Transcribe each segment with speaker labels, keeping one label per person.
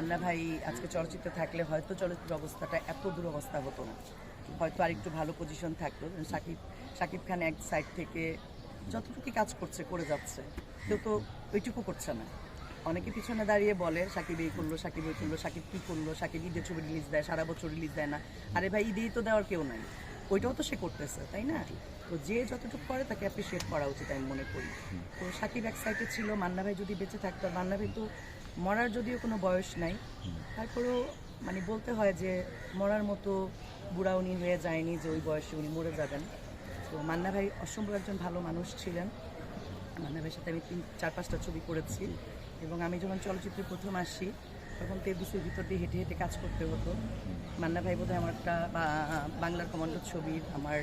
Speaker 1: মান্না ভাই আজকে চলচ্চিত্রে থাকলে হয়তো চলচ্চিত্র অবস্থাটা এত দুরবস্থা হতো না। হয়তো আরেকটু ভালো পজিশন থাকতো। সাকিব সাকিব খান এক সাইড থেকে যতটুকু কাজ করছে, করে যাচ্ছে, কেউ তো ওইটুকু করছে না। অনেকে পিছনে দাঁড়িয়ে বলে, সাকিব এই করল, সাকিব এই করল, সাকিব কী করল, সাকিব ঈদের ছবি রিলিজ দেয়, সারা বছর রিলিজ দেয় না। আরে ভাই, ঈদেই তো দেওয়ার কেউ নাই। ওইটাও তো সে করতেছে, তাই না? তো যে যতটুকু করে তাকে অ্যাপ্রিসিয়েট করা উচিত, আমি মনে করি। তো সাকিব এক সাইডে ছিল, মান্না ভাই যদি বেঁচে থাকতো মান্না ভাই তো মরার যদিও কোনো বয়স নাই তারপরেও মানে বলতে হয় যে মরার মতো বুড়া উনি হয়ে যায়নি যে ওই বয়সে উনি মরে যাবেন। তো মান্না ভাই অসম্ভব একজন ভালো মানুষ ছিলেন। মান্না ভাইয়ের সাথে আমি তিন চার পাঁচটা ছবি করেছি এবং আমি যখন চলচ্চিত্রে প্রথম আসি তখন তেবিসের ভিতর দিয়ে হেঁটে হেঁটে কাজ করতে হতো। মান্না ভাই বোধহয় আমার একটা বাংলার কমান্ডো ছবির আমার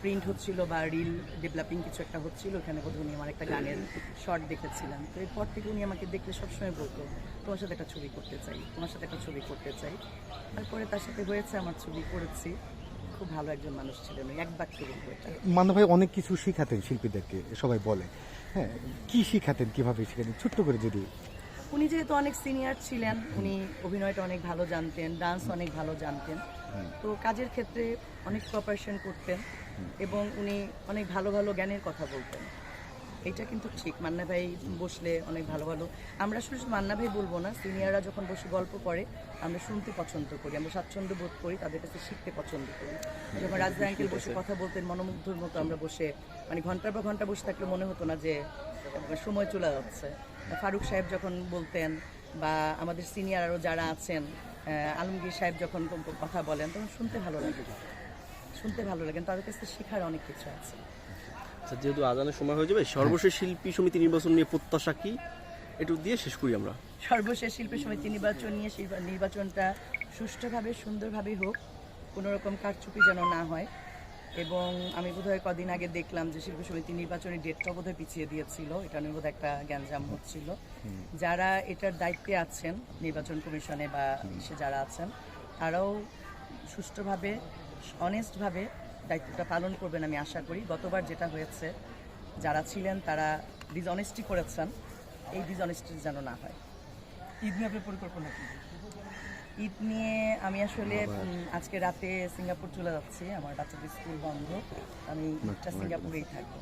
Speaker 1: প্রিন্ট হচ্ছিল বা রিল ডেভেলপিং কিছু একটা হচ্ছিল ওখানে বোধহয় উনি আমার একটা গানের শর্ট দেখেছিলাম তো এরপর থেকে উনি আমাকে দেখলে সবসময় বলতো তোমার সাথে একটা ছবি করতে চাই তোমার সাথে একটা ছবি করতে চাই। তারপরে তার সাথে হয়েছে আমার ছবি করেছি। খুব ভালো একজন মানুষ ছিলেন ওই এক বাক্যে বলব এটা।
Speaker 2: মান্না ভাই অনেক কিছু শিখাতেন শিল্পীদেরকে সবাই বলে। হ্যাঁ কি শিখাতেন কীভাবে শিখাতেন? ছোট্ট করে যদি।
Speaker 1: উনি যেহেতু অনেক সিনিয়র ছিলেন উনি অভিনয়টা অনেক ভালো জানতেন ডান্স অনেক ভালো জানতেন। তো কাজের ক্ষেত্রে অনেক প্রপারেশন করতেন। এবং উনি অনেক ভালো ভালো জ্ঞানের কথা বলতেন। এটা কিন্তু ঠিক। মান্না ভাই বসলে অনেক ভালো ভালো। আমরা শুধু মান্না ভাই বলব না সিনিয়ররা যখন বসে গল্প করে আমরা শুনতে পছন্দ করি আমরা স্বাচ্ছন্দ্য বোধ করি তাদের কাছে শিখতে পছন্দ করি। যখন রাজদা আঙ্কেল বসে কথা বলতেন মনোমুগ্ধর মতো আমরা বসে মানে ঘণ্টার পর ঘণ্টা বসে থাকলে মনে হতো না যে সময় চলে যাচ্ছে। ফারুক সাহেব যখন বলতেন বা আমাদের সিনিয়র আরও যারা আছেন আলমগীর সাহেব যখন কথা বলেন তখন শুনতে ভালো লাগে। শুনতে ভালো লাগে তাদের কাছে শেখার অনেক কিছু আছে।
Speaker 3: আচ্ছা যেহেতু আজানের সময় হয়ে যাবে সর্বশেষ শিল্পী সমিতি নির্বাচন নিয়ে প্রত্যাশা কি? একটু দিয়ে শেষ করি আমরা।
Speaker 1: সর্বশেষ শিল্পী সমিতি নির্বাচন নিয়ে নির্বাচনটা সুষ্ঠুভাবে সুন্দরভাবে হোক কোনো রকম কারচুপি যেন না হয়। এবং আমি বোধহয় কদিন আগে দেখলাম যে শিল্পী সমিতি নির্বাচনের ডেটটা বোধহয় পিছিয়ে দিয়েছিল এটা নিয়ে বোধহয় একটা গ্যাঞ্জাম হচ্ছিল। যারা এটার দায়িত্বে আছেন নির্বাচন কমিশনে বা সে যারা আছেন তারাও সুষ্ঠুভাবে অনেস্টভাবে দায়িত্বটা পালন করবেন আমি আশা করি। গতবার যেটা হয়েছে যারা ছিলেন তারা ডিসঅনেস্টি করেছেন এই ডিসঅনেস্টি যেন না হয়।
Speaker 4: ঈদ নিয়ে আপনার পরিকল্পনা কি?
Speaker 1: ঈদ নিয়ে আমি আসলে আজকে রাতে সিঙ্গাপুর চলে যাচ্ছি আমার বাচ্চাদের স্কুল বন্ধ। আমি ঈদটা সিঙ্গাপুরেই থাকব।